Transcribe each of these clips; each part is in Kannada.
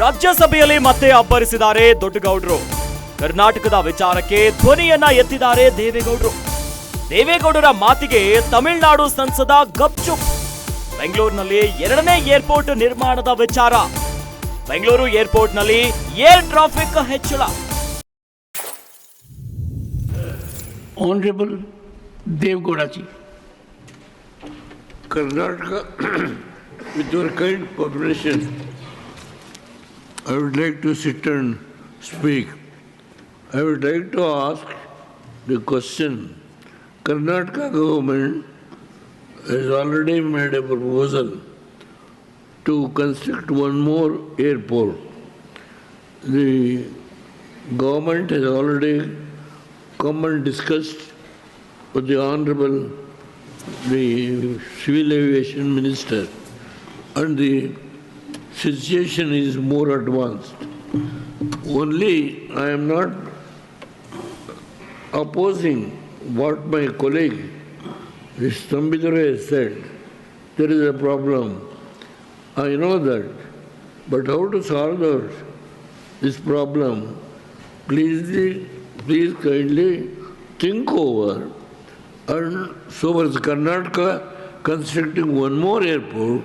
ರಾಜ್ಯಸಭೆಯಲ್ಲಿ ಮತ್ತೆ ಅಬ್ಬರಿಸಿದ್ದಾರೆ ದೊಡ್ಡಗೌಡರು. ಕರ್ನಾಟಕದ ವಿಚಾರಕ್ಕೆ ಧ್ವನಿಯನ್ನ ಎತ್ತಿದ್ದಾರೆ ದೇವೇಗೌಡರು. ದೇವೇಗೌಡರ ಮಾತಿಗೆ ತಮಿಳುನಾಡು ಸಂಸದ ಗಪ್ಚುಪ್. ಬೆಂಗಳೂರಿನಲ್ಲಿ ಎರಡನೇ ಏರ್ಪೋರ್ಟ್ ನಿರ್ಮಾಣದ ವಿಚಾರ. ಬೆಂಗಳೂರು ಏರ್ಪೋರ್ಟ್ನಲ್ಲಿ ಏರ್ ಟ್ರಾಫಿಕ್ ಹೆಚ್ಚಳ. Honourable Devegowdaji Karnataka with your kind permission, I would like to sit and speak. I would like to ask the question. Karnataka government has already made a proposal to construct one more airport. The government has already come and discussed with the Honorable the civil aviation minister, and the situation is more advanced. Only I am not opposing what my colleague, Mr. Sambidore has said. There is a problem. I know that. But how to solve this problem? Please, please kindly think over and so as Karnataka constructing one more airport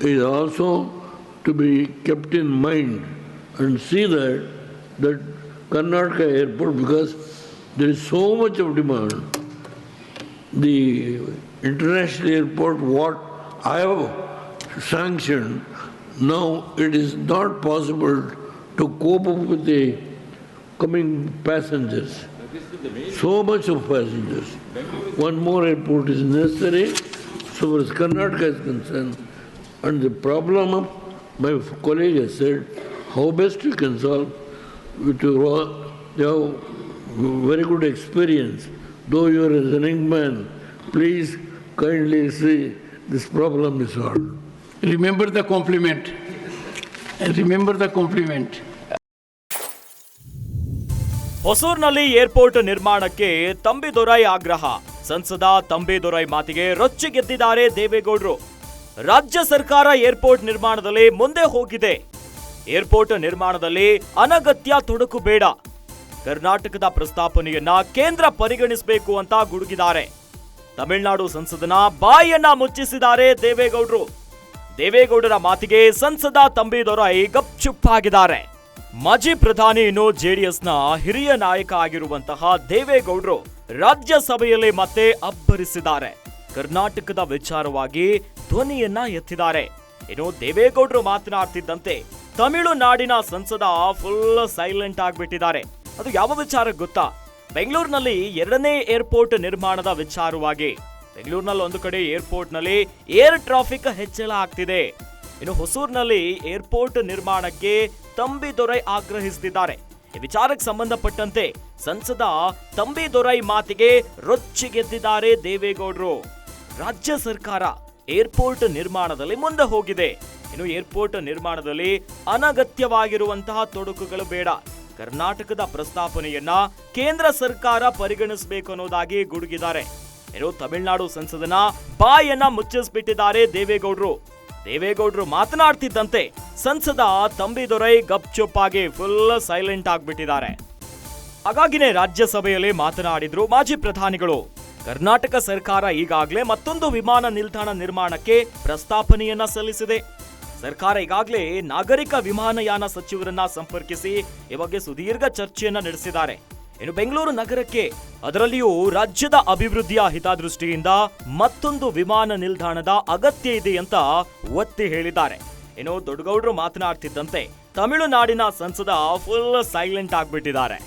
is also to be kept in mind and see that that Karnataka airport because there is so much of demand. The international airport what I have sanctioned now it is not possible to cope up with the coming passengers. So much of passengers. One more airport is necessary, so far as Karnataka is concerned. And the problem of, my colleague has said, how best we can solve, with your, all- you have very good experience. Though you are a young man, please kindly see this problem is solved. Remember the compliment. Remember the compliment. ಹೊಸೂರಿನಲ್ಲಿ ಏರ್ಪೋರ್ಟ್ ನಿರ್ಮಾಣಕ್ಕೆ ತಂಬಿದೊರೈ ಆಗ್ರಹ ಸಂಸದ ತಂಬಿದೊರೈ ಮಾತಿಗೆ ರೊಚ್ಚಿಗೆದ್ದಿದ್ದಾರೆ ದೇವೇಗೌಡರು ರಾಜ್ಯ ಸರ್ಕಾರ ಏರ್ಪೋರ್ಟ್ ನಿರ್ಮಾಣದಲ್ಲಿ ಮುಂದೆ ಹೋಗಿದೆ. ಏರ್ಪೋರ್ಟ್ ನಿರ್ಮಾಣದಲ್ಲಿ ಅನಗತ್ಯ ತೊಡಕು ಬೇಡ. ಕರ್ನಾಟಕದ ಪ್ರಸ್ತಾಪನೆಯನ್ನ ಕೇಂದ್ರ ಪರಿಗಣಿಸಬೇಕು ಅಂತ ಗುಡುಗಿದ್ದಾರೆ. ತಮಿಳುನಾಡು ಸಂಸದನ ಬಾಯನ್ನ ಮುಚ್ಚಿಸಿದ್ದಾರೆ ದೇವೇಗೌಡರು. ದೇವೇಗೌಡರ ಮಾತಿಗೆ ಸಂಸದ ತಂಬಿದೊರೈ ಗಪ್ಚುಪ್ಪಾಗಿದ್ದಾರೆ. ಮಾಜಿ ಪ್ರಧಾನಿ ಇನ್ನು ಜೆಡಿಎಸ್ನ ಹಿರಿಯ ನಾಯಕ ಆಗಿರುವಂತಹ ದೇವೇಗೌಡರು ರಾಜ್ಯಸಭೆಯಲ್ಲಿ ಮತ್ತೆ ಅಬ್ಬರಿಸಿದ್ದಾರೆ. ಕರ್ನಾಟಕದ ವಿಚಾರವಾಗಿ ಧ್ವನಿಯನ್ನ ಎತ್ತಿದ್ದಾರೆ. ಇನ್ನು ದೇವೇಗೌಡರು ಮಾತನಾಡ್ತಿದ್ದಂತೆ ತಮಿಳುನಾಡಿನ ಸಂಸದ ಫುಲ್ ಸೈಲೆಂಟ್ ಆಗಿಬಿಟ್ಟಿದ್ದಾರೆ. ಅದು ಯಾವ ವಿಚಾರ ಗೊತ್ತಾ? ಬೆಂಗಳೂರಿನಲ್ಲಿ ಎರಡನೇ ಏರ್ಪೋರ್ಟ್ ನಿರ್ಮಾಣದ ವಿಚಾರವಾಗಿ. ಬೆಂಗಳೂರಿನಲ್ಲಿ ಒಂದು ಕಡೆ ಏರ್ಪೋರ್ಟ್ನಲ್ಲಿ ಏರ್ ಟ್ರಾಫಿಕ್ ಹೆಚ್ಚಳ ಆಗ್ತಿದೆ. ಇನ್ನು ಹೊಸೂರಿನಲ್ಲಿ ಏರ್ಪೋರ್ಟ್ ನಿರ್ಮಾಣಕ್ಕೆ ತಂಬಿದೊರೈ ಆಗ್ರಹಿಸುತ್ತಿದ್ದಾರೆ ಈ ವಿಚಾರಕ್ಕೆ ಸಂಬಂಧಪಟ್ಟಂತೆ ಸಂಸದ ತಂಬಿದೊರೈ ಮಾತಿಗೆ ರೊಚ್ಚಿಗೆದ್ದಿದ್ದಾರೆ ದೇವೇಗೌಡರು. ರಾಜ್ಯ ಸರ್ಕಾರ ಏರ್ಪೋರ್ಟ್ ನಿರ್ಮಾಣದಲ್ಲಿ ಮುಂದೆ ಹೋಗಿದೆ. ಇನ್ನು ಏರ್ಪೋರ್ಟ್ ನಿರ್ಮಾಣದಲ್ಲಿ ಅನಗತ್ಯವಾಗಿರುವಂತಹ ತೊಡಕುಗಳು ಬೇಡ. ಕರ್ನಾಟಕದ ಪ್ರಸ್ತಾಪನೆಯನ್ನ ಕೇಂದ್ರ ಸರ್ಕಾರ ಪರಿಗಣಿಸಬೇಕು ಅನ್ನೋದಾಗಿ ಗುಡುಗಿದ್ದಾರೆ. ಇನ್ನು ತಮಿಳುನಾಡು ಸಂಸದನ ಬಾಯನ್ನ ಮುಚ್ಚಿಸ್ಬಿಟ್ಟಿದ್ದಾರೆ ದೇವೇಗೌಡರು. ದೇವೇಗೌಡರು ಮಾತನಾಡ್ತಿದ್ದಂತೆ ಸಂಸದ ತಂಬಿದೊರೈ ಗಪ್ಚುಪ್ ಆಗಿ ಫುಲ್ ಸೈಲೆಂಟ್ ಆಗ್ಬಿಟ್ಟಿದ್ದಾರೆ. ಹಾಗಾಗಿನೇ ರಾಜ್ಯಸಭೆಯಲ್ಲಿ ಮಾತನಾಡಿದ್ರು ಮಾಜಿ ಪ್ರಧಾನಿಗಳು. ಕರ್ನಾಟಕ ಸರ್ಕಾರ ಈಗಾಗಲೇ ಮತ್ತೊಂದು ವಿಮಾನ ನಿಲ್ದಾಣ ನಿರ್ಮಾಣಕ್ಕೆ ಪ್ರಸ್ತಾಪನೆಯನ್ನ ಸಲ್ಲಿಸಿದೆ. ಸರ್ಕಾರ ಈಗಾಗಲೇ ನಾಗರಿಕ ವಿಮಾನಯಾನ ಸಚಿವರನ್ನ ಸಂಪರ್ಕಿಸಿ ಈ ಬಗ್ಗೆ ಸುದೀರ್ಘ ಚರ್ಚೆಯನ್ನ ನಡೆಸಿದ್ದಾರೆ. ಇನ್ನು ಬೆಂಗಳೂರು ನಗರಕ್ಕೆ ಅದರಲ್ಲಿಯೂ ರಾಜ್ಯದ ಅಭಿವೃದ್ಧಿಯ ಹಿತದೃಷ್ಟಿಯಿಂದ ಮತ್ತೊಂದು ವಿಮಾನ ನಿಲ್ದಾಣದ ಅಗತ್ಯ ಇದೆ ಅಂತ ಒತ್ತಿ ಹೇಳಿದ್ದಾರೆ. ಇನ್ನು ದೊಡ್ಡಗೌಡರು ಮಾತನಾಡ್ತಿದ್ದಂತೆ ತಮಿಳುನಾಡಿನ ಸಂಸದ ಫುಲ್ ಸೈಲೆಂಟ್ ಆಗ್ಬಿಟ್ಟಿದ್ದಾರೆ.